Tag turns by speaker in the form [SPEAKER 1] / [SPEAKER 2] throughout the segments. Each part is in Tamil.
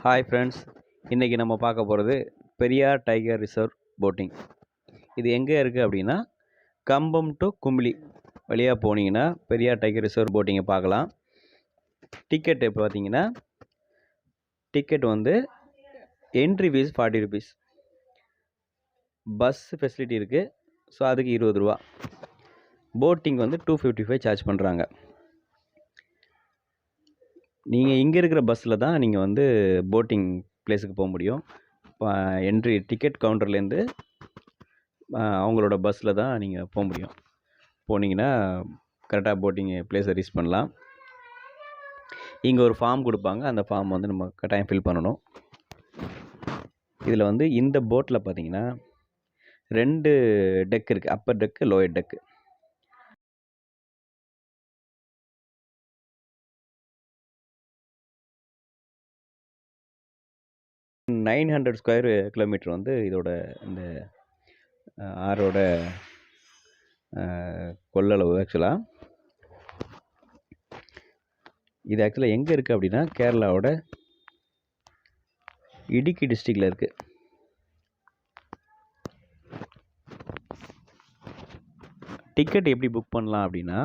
[SPEAKER 1] ஹாய் ஃப்ரெண்ட்ஸ் இன்றைக்கி நம்ம பார்க்க போகிறது பெரியார் டைகர் ரிசர்வ் போட்டிங் இது எங்கே இருக்குது அப்படின்னா கம்பம் டு கும்பிளி வழியாக போனீங்கன்னா பெரியார் டைகர் ரிசர்வ் போட்டிங்கை பார்க்கலாம். டிக்கெட்டு பார்த்தீங்கன்னா டிக்கெட் வந்து entry fees forty rupees bus facility இருக்குது ஸோ அதுக்கு இருபது ரூபா. போட்டிங் வந்து டூ ஃபிஃப்டி ஃபைவ் சார்ஜ் பண்ணுறாங்க நீங்கள் இங்கே இருக்கிற பஸ்ஸில் தான் நீங்கள் வந்து போட்டிங் ப்ளேஸுக்கு போக முடியும். என்ட்ரி டிக்கெட் கவுண்டர்லேருந்து அவங்களோட பஸ்ஸில் தான் நீங்கள் போக முடியும். போனீங்கன்னா கரெக்டாக போட்டிங் ப்ளேஸை ரீச் பண்ணலாம். இங்கே ஒரு ஃபார்ம் கொடுப்பாங்க. அந்த ஃபார்ம் வந்து நம்ம கட்டாயம் ஃபில் பண்ணணும். இதில் வந்து இந்த போட்டில் பார்த்தீங்கன்னா ரெண்டு டெக் இருக்குது upper deck lower deck nine hundred square kilometre வந்து இதோட இந்த அஹ், ஆறோட கொள்ளளவு ஆக்சுவலாக இது ஆக்சுவலாக எங்கே இருக்குது அப்படின்னா கேரளாவோட இடுக்கி டிஸ்ட்ரிக்டில் இருக்குது டிக்கெட் எப்படி புக் பண்ணலாம் அப்படின்னா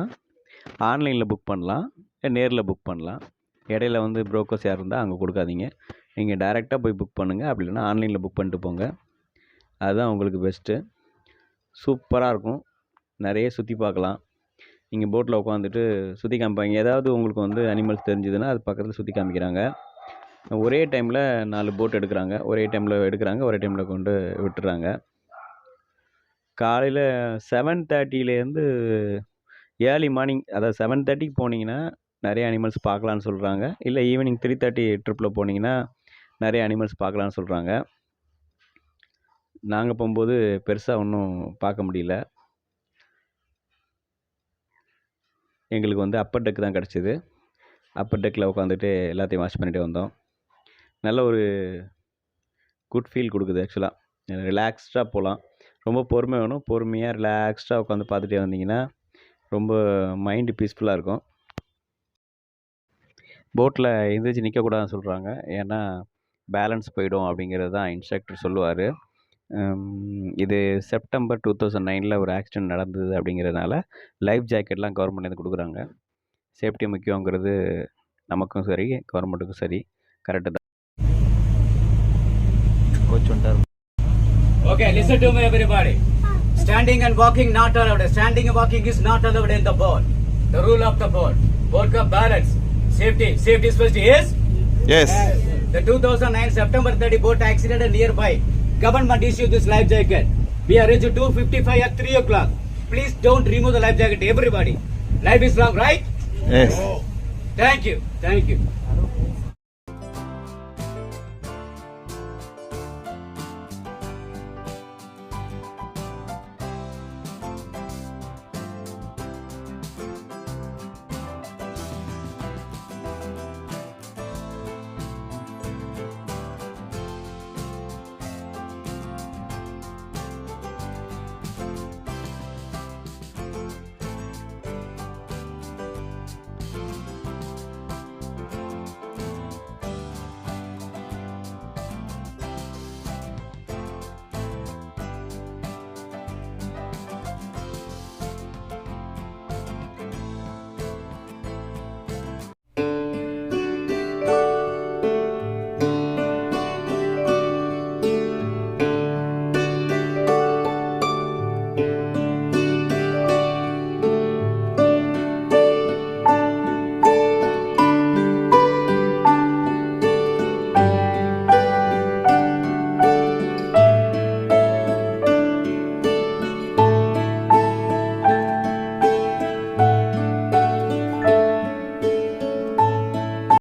[SPEAKER 1] ஆன்லைனில் புக் பண்ணலாம் நேரில் புக் பண்ணலாம். இடையில வந்து ப்ரோக்கர்ஸ் யார் இருந்தால் அங்கே கொடுக்காதீங்க. நீங்கள் டைரெக்டாக போய் புக் பண்ணுங்கள் அப்படி இல்லைன்னா ஆன்லைனில் புக் பண்ணிட்டு போங்க. அதுதான் உங்களுக்கு பெஸ்ட்டு சூப்பராக இருக்கும். நிறைய சுற்றி பார்க்கலாம். நீங்கள் போட்டில் உட்காந்துட்டு சுற்றி காமிப்பாங்க. ஏதாவது உங்களுக்கு வந்து அனிமல்ஸ் தெரிஞ்சதுன்னா அது பக்கத்தில் சுற்றி காமிக்கிறாங்க. ஒரே டைமில் நாலு போட் எடுக்கிறாங்க. ஒரே டைமில் எடுக்கிறாங்க. ஒரே டைமில் கொண்டு விட்டுறாங்க. காலையில் செவன் தேர்ட்டிலேருந்து ஏர்லி மார்னிங் அதாவது செவன் தேர்ட்டிக்கு போனீங்கன்னா நிறைய அனிமல்ஸ் பார்க்கலான்னு சொல்கிறாங்க இல்லை ஈவினிங் த்ரீ தேர்ட்டி ட்ரிப்பில் போனீங்கன்னா நிறைய அனிமல்ஸ் பார்க்கலான்னு சொல்கிறாங்க நாங்கள் போகும்போது பெருசாக ஒன்றும் பார்க்க முடியல. எங்களுக்கு வந்து அப்பர் டெக் தான் கிடச்சிது. அப்பர் டெக்கில் உட்காந்துட்டு எல்லாத்தையும் வாட்ச் பண்ணிட்டு வந்தோம். நல்ல ஒரு குட் ஃபீல் கொடுக்குது ஆக்சுவலாக ரிலாக்ஸ்டாக போகலாம். ரொம்ப பொறுமை வேணும். பொறுமையாக ரிலாக்ஸ்டாக உட்காந்து பார்த்துட்டே வந்தீங்கன்னா ரொம்ப மைண்டு பீஸ்ஃபுல்லாக இருக்கும். போட்டில் எழுந்திரிச்சு நிற்கக்கூடாதுன்னு சொல்கிறாங்க ஏன்னா பேலன்ஸ் போயிடும் அப்படிங்கிறது தான் இன்ஸ்ட்ரக்டர் சொல்லுவார் இது செப்டம்பர் டூ தௌசண்ட் நைனில் ஒரு ஆக்சிடென்ட் நடந்தது அப்படிங்கிறதுனால லைஃப் ஜாக்கெட்லாம் கவர்மெண்ட்லேருந்து கொடுக்குறாங்க சேஃப்டி முக்கியங்கிறது நமக்கும் சரி கவர்மெண்ட்டுக்கும் சரி கரெக்டு தான் கோச் வந்துட்டார்
[SPEAKER 2] Okay, listen to me, everybody. Standing and walking not allowed. Standing and walking is not allowed in the boat. The rule of the boat. Boat ka balance. Safety. Safety first is
[SPEAKER 3] Yes.
[SPEAKER 2] The 2009 September 30 boat accident nearby. Government issued this life jacket. We are reached 2:55 at 3 o'clock. Please don't remove the life jacket, everybody. Life is long, right?
[SPEAKER 3] Yes.
[SPEAKER 2] Thank you. Thank you.